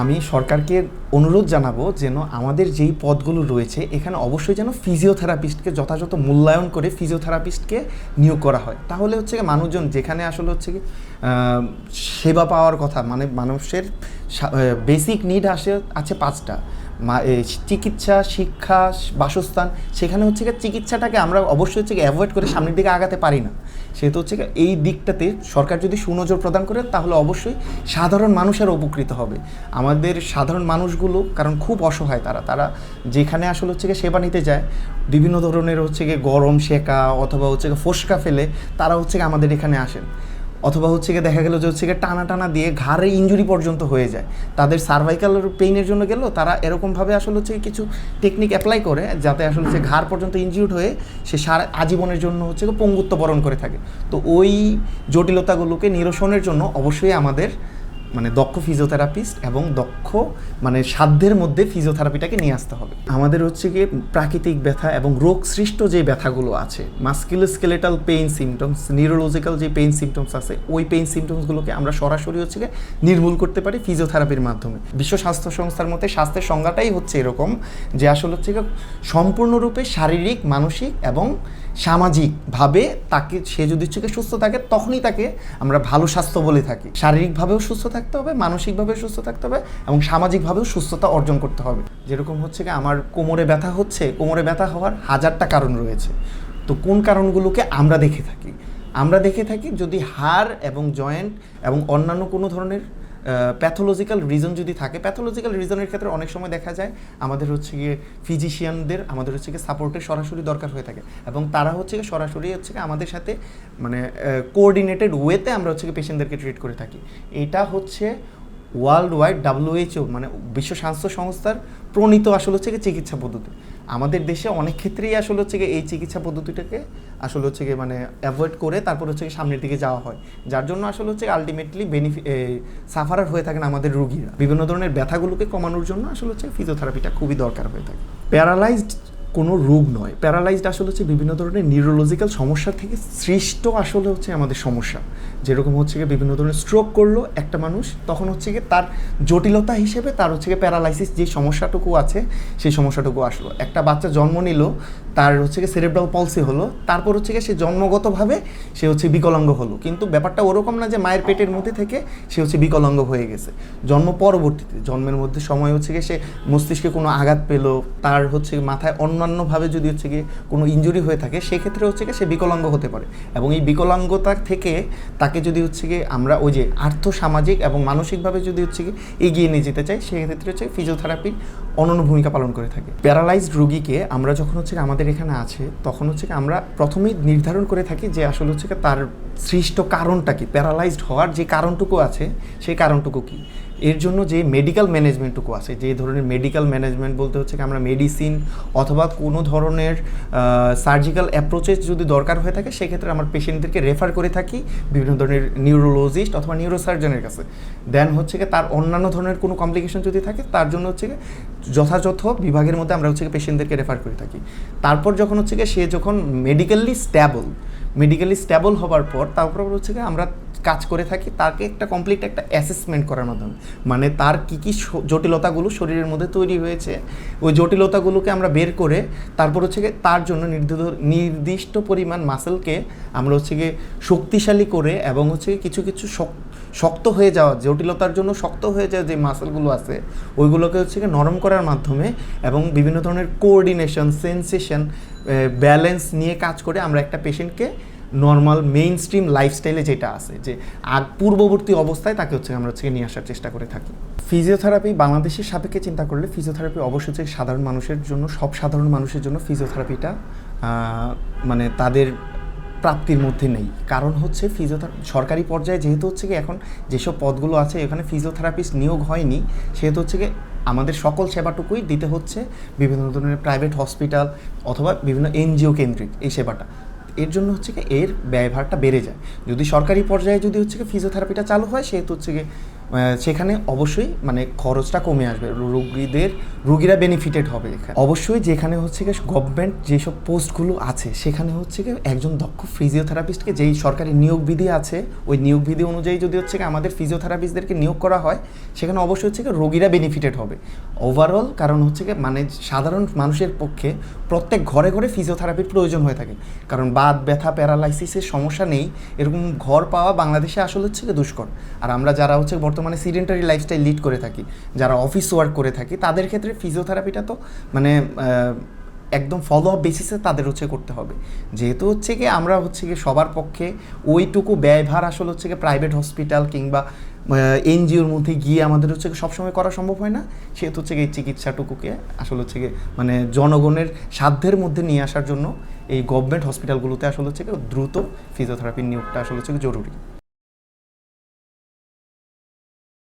আমি সরকারকে অনুরোধ জানাব যেন আমাদের যেই পদগুলো রয়েছে, এখানে অবশ্যই যেন ফিজিওথেরাপিস্টকে যথাযথ মূল্যায়ন করে ফিজিওথেরাপিস্টকে নিয়োগ করা হয়। তাহলে হচ্ছে কি মানুষজন যেখানে আসলে হচ্ছে কি সেবা পাওয়ার কথা মানে মানুষের বেসিক নিড আসে, আছে পাঁচটা। চিকিৎসা, শিক্ষা, বাসস্থান, সেখানে হচ্ছে কি চিকিৎসাটাকে আমরা অবশ্যই হচ্ছে অ্যাভয়েড করে সামনের দিকে আগাতে পারি না। সেহেতু হচ্ছে এই দিকটাতে সরকার যদি সুনজর প্রদান করে, তাহলে অবশ্যই সাধারণ মানুষের উপকৃত হবে। আমাদের সাধারণ মানুষগুলো, কারণ খুব অসহায় তারা। তারা যেখানে আসলে হচ্ছে সেবা নিতে যায়, বিভিন্ন ধরনের হচ্ছে গরম শেখা অথবা হচ্ছে ফোসকা ফেলে, তারা হচ্ছে আমাদের এখানে আসেন। অথবা হচ্ছে গিয়ে দেখা গেল যে হচ্ছে গিয়ে টানা টানা দিয়ে ঘাড়ে ইঞ্জুরি পর্যন্ত হয়ে যায়। তাদের সার্ভাইকাল পেইনের জন্য গেল তারা এরকমভাবে আসলে হচ্ছে কিছু টেকনিক অ্যাপ্লাই করে যাতে আসলে হচ্ছে ঘাড় পর্যন্ত ইঞ্জুরিড হয়ে সে সারা আজীবনের জন্য হচ্ছে বরণ করে থাকে। তো ওই জটিলতাগুলোকে নিরসনের জন্য অবশ্যই আমাদের মানে দক্ষ ফিজিওথেরাপিস্ট এবং দক্ষ মানে সাধ্যের মধ্যে ফিজিওথেরাপিটাকে নিয়ে আসতে হবে। আমাদের হচ্ছে গিয়ে প্রাকৃতিক ব্যথা এবং রোগ সৃষ্ট যে ব্যথাগুলো আছে মাস্কিলোস্কেলেটাল পেইন সিমটমস নিউরোলজিক্যাল যে পেইন সিমটমস আছে, ওই পেইন সিমটমসগুলোকে আমরা সরাসরি হচ্ছে গিয়ে নির্মূল করতে পারি ফিজিওথেরাপির মাধ্যমে। বিশ্ব স্বাস্থ্য সংস্থার মতে স্বাস্থ্যের সংজ্ঞাটাই হচ্ছে এরকম যে আসলে হচ্ছে সম্পূর্ণরূপে শারীরিক, মানসিক এবং সামাজিকভাবে তাকে, সে যদি গিয়ে সুস্থ থাকে, তখনই তাকে আমরা ভালো স্বাস্থ্য বলে থাকি। শারীরিকভাবেও সুস্থ থাকতে হবে, মানসিকভাবেও সুস্থ থাকতে হবে এবং সামাজিকভাবেও সুস্থতা অর্জন করতে হবে। যেরকম হচ্ছে কি, আমার কোমরে ব্যথা হচ্ছে, কোমরে ব্যথা হওয়ার হাজারটা কারণ রয়েছে। তো কোন কারণগুলোকে আমরা দেখে থাকি? আমরা দেখে থাকি যদি হাড় এবং জয়েন্ট এবং অন্যান্য কোনো ধরনের প্যাথোলজিক্যাল রিজন যদি থাকে প্যাথোলজিক্যাল রিজনের ক্ষেত্রে অনেক সময় দেখা যায় আমাদের হচ্ছে গিয়ে ফিজিশিয়ানদের আমাদের হচ্ছে গিয়ে সাপোর্টের সরাসরি দরকার হয়ে থাকে এবং তারা হচ্ছে গিয়ে সরাসরি হচ্ছে গিয়ে আমাদের সাথে মানে কোঅর্ডিনেটেড ওয়েতে আমরা হচ্ছে গিয়ে পেশেন্টদেরকে ট্রিট করে থাকি। এটা হচ্ছে ওয়ার্ল্ড ওয়াইড ডাব্লিউএইচও মানে বিশ্ব স্বাস্থ্য সংস্থার প্রণীত আসলে হচ্ছে চিকিৎসা পদ্ধতি। আমাদের দেশে অনেক ক্ষেত্রেই আসলে হচ্ছে গিয়ে এই চিকিৎসা পদ্ধতিটাকে আসলে হচ্ছে গিয়ে মানে অ্যাভয়েড করে তারপর হচ্ছে সামনের দিকে যাওয়া হয়। যার জন্য আসলে হচ্ছে আলটিমেটলি বেনিফি সাফারার হয়ে থাকেন আমাদের রুগীরা। বিভিন্ন ধরনের ব্যথাগুলোকে কমানোর জন্য আসলে হচ্ছে ফিজিওথেরাপিটা খুবই দরকার হয়ে থাকে। প্যারালাইজড কোনো রোগ নয়। প্যারালাইজড আসলে হচ্ছে বিভিন্ন ধরনের নিউরোলজিক্যাল সমস্যা থেকে সৃষ্ট আসলে হচ্ছে আমাদের সমস্যা। যেরকম হচ্ছে গিয়ে বিভিন্ন ধরনের স্ট্রোক করল একটা মানুষ, তখন হচ্ছে গিয়ে তার জটিলতা হিসেবে তার হচ্ছে গিয়ে প্যারালাইসিস যে সমস্যাটুকু আছে, সেই সমস্যাটুকু আসলো। একটা বাচ্চা জন্ম নিল তার হচ্ছে গিয়ে সেরেব্রাল পলসি হলো তারপর হচ্ছে গিয়ে সে জন্মগতভাবে সে হচ্ছে বিকলাঙ্গ হলো কিন্তু ব্যাপারটা ওরকম না যে মায়ের পেটের মধ্যে থেকে সে হচ্ছে বিকলাঙ্গ হয়ে গেছে জন্ম পরবর্তীতে জন্মের মধ্যে সময় হচ্ছে গিয়ে সে মস্তিষ্কে কোনো আঘাত পেল তার হচ্ছে মাথায় অন্যান্যভাবে যদি হচ্ছে গিয়ে কোনো ইঞ্জুরি হয়ে থাকে সেক্ষেত্রে হচ্ছে গিয়ে সে বিকলাঙ্গ হতে পারে এবং এই বিকলাঙ্গতা থেকে তাকে যদি হচ্ছে গিয়ে আমরা ওই যে আর্থ সামাজিক এবং মানসিকভাবে যদি হচ্ছে গিয়ে এগিয়ে নিয়ে যেতে চাই সেক্ষেত্রে হচ্ছে ফিজিওথেরাপির অনন্য ভূমিকা পালন করে থাকে প্যারালাইজড রুগীকে আমরা যখন হচ্ছে আমাদের এখানে আছে, তখন হচ্ছে আমরা প্রথমেই নির্ধারণ করে থাকি যে আসলে হচ্ছে তার সৃষ্ট কারণটা কি প্যারালাইজড হওয়ার যে কারণটুকু আছে, সেই কারণটুকু কি। এর জন্য যে মেডিকেল ম্যানেজমেন্টটুকু আছে, যে ধরনের মেডিকেল ম্যানেজমেন্ট বলতে হচ্ছে আমরা মেডিসিন অথবা কোনো ধরনের সার্জিক্যাল অ্যাপ্রোচেস যদি দরকার হয়ে থাকে, সেক্ষেত্রে আমার পেশেন্টদেরকে রেফার করে থাকি বিভিন্ন ধরনের নিউরোলজিস্ট অথবা নিউরোসার্জনের কাছে। দেন হচ্ছে তার অন্যান্য ধরনের কোনো কমপ্লিকেশন যদি থাকে, তার জন্য হচ্ছে যথাযথ বিভাগের মধ্যে আমরা হচ্ছে পেশেন্টদেরকে রেফার করে থাকি। তারপর যখন হচ্ছে সে যখন মেডিকেলি স্ট্যাবল মেডিকেলি স্ট্যাবল হওয়ার পর তারপর হচ্ছে আমরা কাজ করে থাকি, তাকে একটা কমপ্লিট একটা অ্যাসেসমেন্ট করার মাধ্যমে। মানে তার কী কী জটিলতাগুলো শরীরের মধ্যে তৈরি হয়েছে, ওই জটিলতাগুলোকে আমরা বের করে তারপর হচ্ছে গিয়ে তার জন্য নির্দিষ্ট নির্দিষ্ট পরিমাণ মাসেলকে আমরা হচ্ছে গিয়ে শক্তিশালী করে এবং হচ্ছে কিছু কিছু শক- শক্ত হয়ে যাওয়া, জটিলতার জন্য শক্ত হয়ে যাওয়া যে মাসেলগুলো আছে, ওইগুলোকে হচ্ছে গিয়ে নরম করার মাধ্যমে এবং বিভিন্ন ধরনের কোঅর্ডিনেশন সেন্সেশন ব্যালেন্স নিয়ে কাজ করে আমরা একটা পেশেন্টকে নর্মাল মেইন স্ট্রিম লাইফস্টাইলে যেটা আছে, যে আগ, পূর্ববর্তী অবস্থায় তাকে হচ্ছে আমরা হচ্ছে নিয়ে আসার চেষ্টা করে থাকি। ফিজিওথেরাপি বাংলাদেশের সাপেক্ষে চিন্তা করলে ফিজিওথেরাপি অবশ্যই সাধারণ মানুষের জন্য, সব সাধারণ মানুষের জন্য ফিজিওথেরাপিটা মানে তাদের প্রাপ্তির মধ্যে নেই। কারণ হচ্ছে ফিজিওথেরাপি সরকারি পর্যায়ে যেহেতু হচ্ছে কি এখন যেসব পদগুলো আছে, এখানে ফিজিওথেরাপিস্ট নিয়োগ হয়নি, সেহেতু হচ্ছে কি আমাদের সকল সেবাটুকুই দিতে হচ্ছে বিভিন্ন ধরনের প্রাইভেট হসপিটাল অথবা বিভিন্ন এনজিও কেন্দ্রিক এই সেবাটা। এর জন্য হচ্ছে কি এর ব্যয়ভারটা বেড়ে যায়। যদি সরকারি পর্যায়ে যদি হচ্ছে কি ফিজিওথেরাপিটা চালু হয়, সেহেতু হচ্ছে কি সেখানে অবশ্যই মানে খরচটা কমে আসবে। রোগীদের, রুগীরা বেনিফিটেড হবে এখানে। অবশ্যই যেখানে হচ্ছে গিয়ে গভর্নমেন্ট যেসব পোস্টগুলো আছে, সেখানে হচ্ছে গিয়ে একজন দক্ষ ফিজিওথেরাপিস্টকে যেই সরকারি নিয়োগ বিধি আছে, ওই নিয়োগ বিধি অনুযায়ী যদি হচ্ছে আমাদের ফিজিওথেরাপিস্টদেরকে নিয়োগ করা হয়, সেখানে অবশ্যই হচ্ছে গিয়ে রোগীরা বেনিফিটেড হবে। ওভারঅল কারণ হচ্ছে গিয়ে মানে সাধারণ মানুষের পক্ষে প্রত্যেক ঘরে ঘরে ফিজিওথেরাপির প্রয়োজন হয়ে থাকে। কারণ বাদ ব্যথা প্যারালাইসিসের সমস্যা নেই, এরকম ঘর পাওয়া বাংলাদেশে আসলে হচ্ছে দুষ্কর। আর আমরা যারা হচ্ছে বর্তমানে সিডেন্টারি লাইফস্টাইল লিড করে থাকি। যারা অফিস ওয়ার্ক করে থাকি, তাদের ক্ষেত্রে ফিজিওথেরাপিটা তো মানে একদম ফলো আপ বেসিসে তাদের হচ্ছে করতে হবে। যেহেতু হচ্ছে কি আমরা হচ্ছে কি সবার পক্ষে ওইটুকু ব্যয়ভার আসলে হচ্ছে কি প্রাইভেট হসপিটাল কিংবা এনজিওর মধ্যে গিয়ে আমাদের হচ্ছে সবসময় করা সম্ভব হয় না। সেহেতু হচ্ছে এই চিকিৎসাটুকুকে আসলে হচ্ছে মানে জনগণের সাধ্যের মধ্যে নিয়ে আসার জন্য এই গভর্নমেন্ট হসপিটালগুলোতে আসলে হচ্ছে দ্রুত ফিজিওথেরাপির নিয়োগটা আসলে হচ্ছে জরুরি।